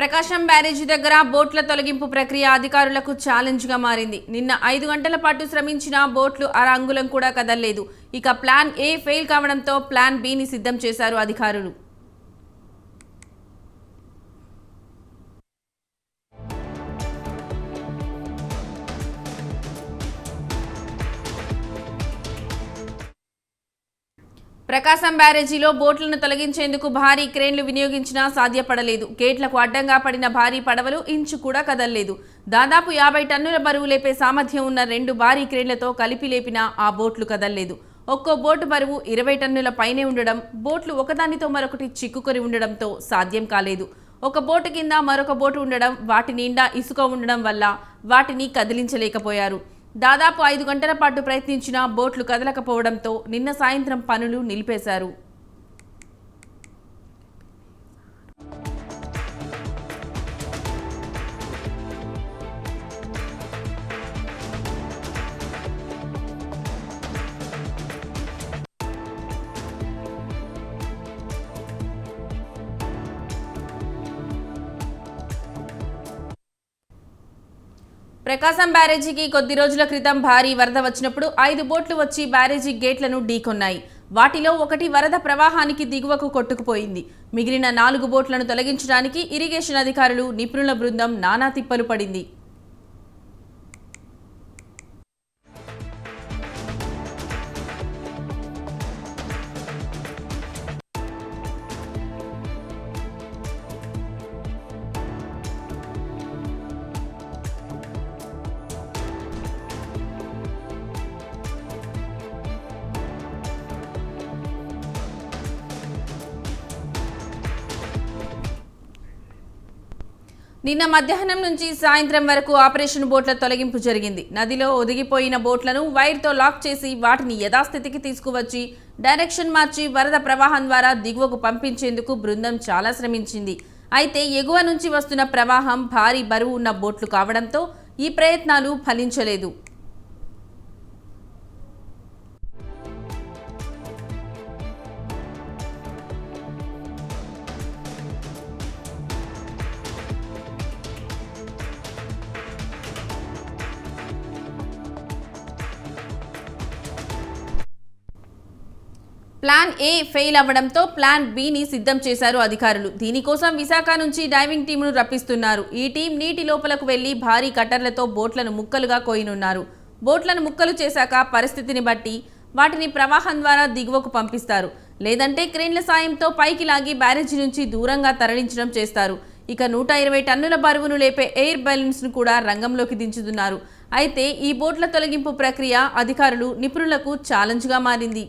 ప్రకాశం బ్యారేజీ దగ్గర బోట్ల తొలగింపు ప్రక్రియ అధికారులకు ఛాలెంజ్గా మారింది. నిన్న ఐదు గంటల పాటు శ్రమించిన బోట్లు అర కూడా కదల్లేదు. ఇక ప్లాన్ ఏ ఫెయిల్ కావడంతో ప్లాన్ బిని సిద్ధం చేశారు అధికారులు. ప్రకాశం బ్యారేజీలో బోట్లను తొలగించేందుకు భారీ క్రేన్లు వినియోగించినా సాధ్యపడలేదు. గేట్లకు అడ్డంగా పడిన భారీ పడవలు ఇంచు కూడా కదల్లేదు. దాదాపు యాభై టన్నుల బరువు లేపే సామర్థ్యం ఉన్న రెండు భారీ క్రేన్లతో కలిపి లేపిన ఆ బోట్లు కదల్లేదు. ఒక్కో బోటు బరువు ఇరవై టన్నుల పైనే ఉండడం బోట్లు ఒకదానితో మరొకటి చిక్కుకొని ఉండడంతో సాధ్యం కాలేదు. ఒక బోటు కింద మరొక బోటు ఉండడం వాటి నిండా ఇసుక ఉండడం వల్ల వాటిని కదిలించలేకపోయారు. దాదాపు ఐదు గంటల పాటు ప్రయత్నించినా బోట్లు కదలకపోవడంతో నిన్న సాయంత్రం పనులు నిలిపేశారు. ప్రకాశం బ్యారేజీకి కొద్ది రోజుల క్రితం భారీ వరద వచ్చినప్పుడు ఐదు బోట్లు వచ్చి బ్యారేజీ గేట్లను ఢీకొన్నాయి. వాటిలో ఒకటి వరద ప్రవాహానికి దిగువకు కొట్టుకుపోయింది. మిగిలిన నాలుగు బోట్లను తొలగించడానికి ఇరిగేషన్ అధికారులు నిపుణుల బృందం నానా తిప్పలు పడింది. నిన్న మధ్యాహ్నం నుంచి సాయంత్రం వరకు ఆపరేషన్ బోట్ల తొలగింపు జరిగింది. నదిలో ఒదిగిపోయిన బోట్లను వైర్తో లాక్ చేసి వాటిని యథాస్థితికి తీసుకువచ్చి డైరెక్షన్ మార్చి వరద ప్రవాహం ద్వారా దిగువకు పంపించేందుకు బృందం చాలా శ్రమించింది. అయితే ఎగువ నుంచి వస్తున్న ప్రవాహం భారీ బరువు ఉన్న బోట్లు కావడంతో ఈ ప్రయత్నాలు ఫలించలేదు. ప్లాన్ ఏ ఫెయిల్ అవ్వడంతో ప్లాన్ బిని సిద్ధం చేశారు అధికారులు. దీనికోసం విశాఖ నుంచి డైవింగ్ టీంను రప్పిస్తున్నారు. ఈ టీం నీటి లోపలకు వెళ్ళి భారీ కట్టర్లతో బోట్లను ముక్కలుగా కోయనున్నారు. బోట్లను ముక్కలు చేశాక పరిస్థితిని బట్టి వాటిని ప్రవాహం ద్వారా దిగువకు పంపిస్తారు. లేదంటే క్రేన్ల సాయంతో పైకి లాగి బ్యారేజీ నుంచి దూరంగా తరలించడం చేస్తారు. ఇక నూట ఇరవై టన్నుల బరువును లేపే ఎయిర్ బ్యాలెన్స్ను కూడా రంగంలోకి దించుతున్నారు. అయితే ఈ బోట్ల తొలగింపు ప్రక్రియ అధికారులు నిపుణులకు ఛాలెంజ్గా మారింది.